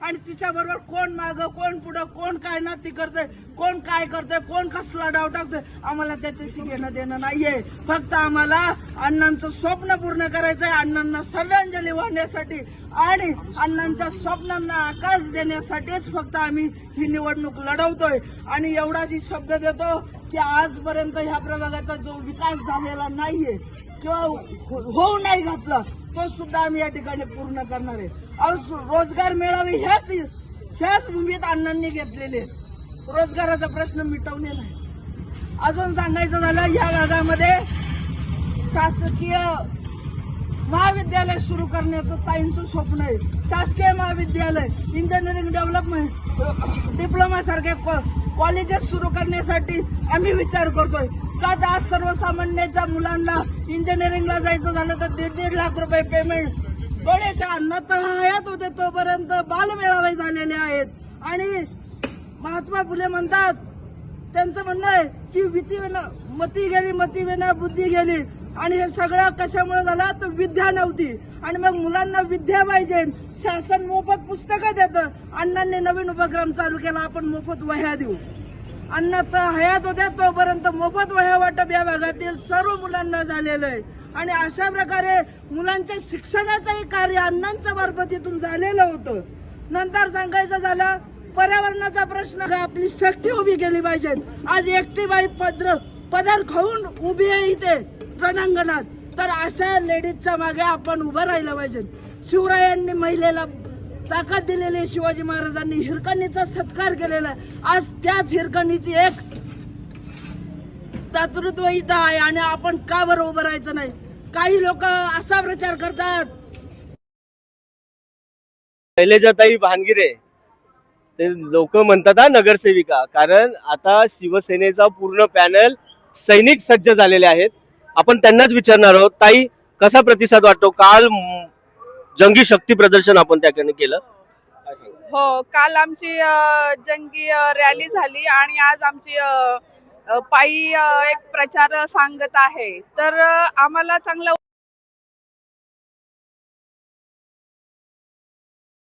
आणि तिच्या बरोबर कोण माग कोण पुढं कोण काय ना ती करते कोण काय करते कोण कसला डाव टाकतोय आम्हाला त्याच्याशी घेणं देणं नाहीये. फक्त आम्हाला अण्णांचं स्वप्न पूर्ण करायचंय अण्णांना श्रद्धांजली वाहण्यासाठी आणि अण्णांच्या स्वप्नांना आकाश देण्यासाठीच फक्त आम्ही ही निवडणूक लढवतोय. आणि एवढाच शब्द देतो की आजपर्यंत ह्या प्रभागाचा जो विकास झालेला नाहीये किंवा होऊ नाही घातला तो सुद्धा आम्ही या ठिकाणी पूर्ण करणार आहे. अहो, रोजगार मिळावे ह्याच ह्याच भूमीत अण्णांनी घेतलेले. रोजगाराचा प्रश्न मिटवलेला आहे. अजून सांगायचं झालं या भागामध्ये शासकीय महाविद्यालय सुरू करण्याचं ताईंचं स्वप्न आहे. शासकीय महाविद्यालय इंजिनिअरिंग डेव्हलपमेंट डिप्लोमा सारखे कॉलेजेस सुरू करण्यासाठी आम्ही विचार करतोय. का आज सर्वसामान्यांच्या मुलांना इंजिनिअरिंगला जायचं झालं तर दीड दीड लाख रुपये पेमेंट थोडेशा न तर हयात होते तोपर्यंत बालमेळावे झालेले आहेत. आणि महात्मा फुले म्हणतात त्यांचं म्हणणं आहे की विती विना मती गेली मती विना बुद्धी गेली. आणि हे सगळं कशामुळे झालं? तर विद्या नव्हती. आणि मग मुलांना विद्या पाहिजे. शासन मोफत पुस्तकं देतं. अण्णांनी नवीन उपक्रम चालू केला. आपण मोफत वह्या देऊ. अण्णा तर हयात होत्या तोपर्यंत मोफत वह्या वाटप या भागातील सर्व मुलांना झालेलं आहे. आणि अशा प्रकारे मुलांच्या शिक्षणाचंही कार्य अण्णांच्या मार्फतीतून झालेलं होतं. नंतर सांगायचं झालं पर्यावरणाचा प्रश्न का? आपली शक्ती उभी केली पाहिजे. आज एकटी बाई पद्र पदर खाऊन उभी आहे इथे. रणांगणात तर अशा लेडीजच्या मागे आपण उभं राहिलं पाहिजे. शिवरायांनी महिलेला ताकद दिलेली आहे शिवाजी महाराजांनी हिरकणीचा सत्कार केलेला. आहे आज त्याच हिरकणीची एक दातृत्व इथं आहे आणि आपण का बरं उभं राहायचं नाही? काही लोक असा प्रचार करतात. शैलेजाताई भानगिरे ते लोक म्हणतात हा नगरसेविका. कारण आता शिवसेनेचा पूर्ण पॅनल सैनिक सज्ज झालेले आहेत. आपण त्यांनाच विचारणार आहोत ताई कसा प्रतिसाद वाटतो? काल जंगी शक्ती प्रदर्शन आपण त्याकडे केलं. हो काल आमची जंगी रॅली झाली आणि आज आमची पायी एक प्रचार सांगत आहे. तर आम्हाला चांगला